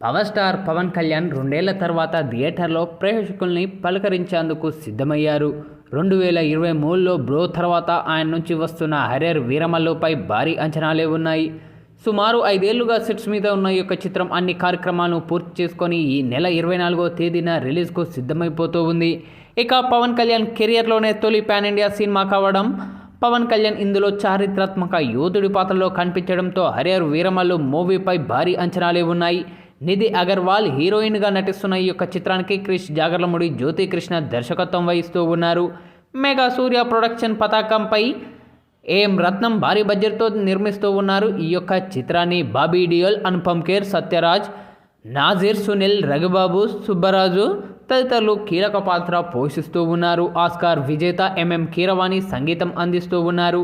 Power star Pawan Kalyan రెండేళ్ళ తర్వాత థియేటర్లో ప్రేక్షకుల్ని పలకరించేందుకు సిద్ధమయ్యారు. రెండు వేల ఇరవై మూడులో బ్రో తర్వాత ఆయన నుంచి వస్తున్న హరియర్ వీరమల్లుపై భారీ అంచనాలే ఉన్నాయి. సుమారు ఐదేళ్ళుగా సెట్స్ మీద ఉన్న ఈ యొక్క చిత్రం అన్ని కార్యక్రమాలను పూర్తి చేసుకొని ఈ నెల ఇరవై నాలుగో తేదీన రిలీజ్కు సిద్ధమైపోతూ ఉంది. ఇక పవన్ కళ్యాణ్ కెరియర్లోనే తొలి పాన్ ఇండియా సినిమా కావడం పవన్ కళ్యాణ్ ఇందులో చారిత్రాత్మక యోధుడి పాత్రలో కనిపించడంతో హరియర్ వీరమల్లు మూవీపై భారీ అంచనాలే ఉన్నాయి. నిధి అగర్వాల్ హీరోయిన్గా నటిస్తున్న ఈ యొక్క చిత్రానికి క్రిష్ జాగర్లముడి జ్యోతి కృష్ణ దర్శకత్వం వహిస్తూ ఉన్నారు. మెగా సూర్య ప్రొడక్షన్ పతాకంపై ఏం రత్నం భారీ బడ్జెట్తో నిర్మిస్తూ ఉన్నారు. ఈ యొక్క చిత్రాన్ని బాబీ డియోల్ అనుపమ్ ఖేర్ సత్యరాజ్ నాజీర్ సునీల్ రఘుబాబు సుబ్బరాజు తదితరులు కీలక పాత్ర పోషిస్తూ ఉన్నారు. ఆస్కార్ విజేత ఎంఎం కీరవాణి సంగీతం అందిస్తూ ఉన్నారు.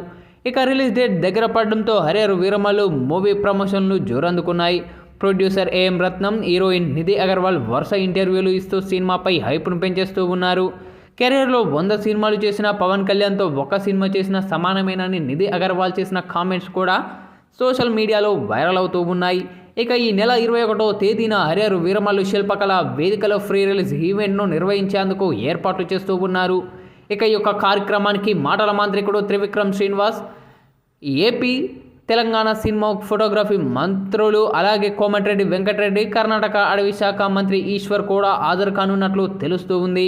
ఇక రిలీజ్ డేట్ దగ్గర పడడంతో హరేరు వీరమలు మూవీ ప్రమోషన్లు జోరందుకున్నాయి. Producer A M Ratnam heroine Nidhi Agarwal వరుస ఇంటర్వ్యూలు ఇస్తూ సినిమాపై హైప్ను పెంచేస్తూ ఉన్నారు. కెరీర్లో వంద సినిమాలు చేసిన పవన్ కళ్యాణ్తో ఒక సినిమా చేసిన సమానమేనని నిధి అగర్వాల్ చేసిన కామెంట్స్ కూడా సోషల్ మీడియాలో వైరల్ అవుతూ ఉన్నాయి. ఇక ఈ నెల ఇరవై ఒకటో తేదీన హరియర్ వీరమల్లు శిల్పకళ వేదికలో ఫ్రీ రిలీజ్ ఈవెంట్ను నిర్వహించేందుకు ఏర్పాట్లు చేస్తూ ఉన్నారు. ఇక ఈ యొక్క కార్యక్రమానికి మాటల మాంత్రికుడు Trivikram Srinivas AP Telangana cinema photography మంత్రులు అలాగే కోమటిరెడ్డి వెంకటరెడ్డి కర్ణాటక అడవి శాఖ మంత్రి ఈశ్వర్ కూడా హాజరు కానున్నట్లు తెలుస్తూ ఉంది.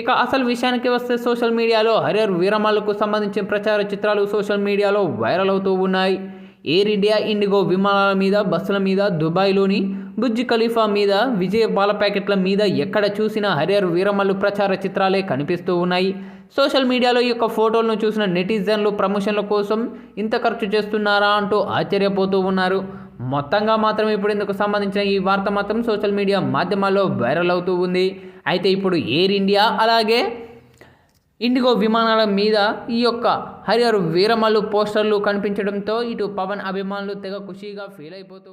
ఇక అసలు విషయానికి వస్తే సోషల్ మీడియాలో హరియర్ వీరమల్లుకు సంబంధించిన ప్రచార చిత్రాలు సోషల్ మీడియాలో వైరల్ అవుతూ ఉన్నాయి. ఎయిర్ ఇండియా ఇండిగో విమానాల మీద బస్సుల మీద దుబాయ్లోని బుజ్ ఖలీఫా మీద విజయ బాల ప్యాకెట్ల మీద ఎక్కడ చూసినా హరియర్ వీరమల్లు ప్రచార చిత్రాలే కనిపిస్తూ ఉన్నాయి. సోషల్ మీడియాలో ఈ యొక్క ఫోటోలను చూసిన నెటిజన్లు ప్రమోషన్ల కోసం ఇంత ఖర్చు చేస్తున్నారా అంటూ ఆశ్చర్యపోతూ ఉన్నారు. మొత్తంగా మాత్రం ఇప్పుడు ఇందుకు సంబంధించిన ఈ వార్త మాత్రం సోషల్ మీడియా మాధ్యమాల్లో వైరల్ అవుతూ ఉంది. అయితే ఇప్పుడు ఎయిర్ ఇండియా అలాగే ఇండిగో విమానాల మీద ఈ యొక్క హరిహరు వీరమల్లు పోస్టర్లు కనిపించడంతో ఇటు పవన్ అభిమానులు తెగ ఖుషీగా ఫీల్ అయిపోతూ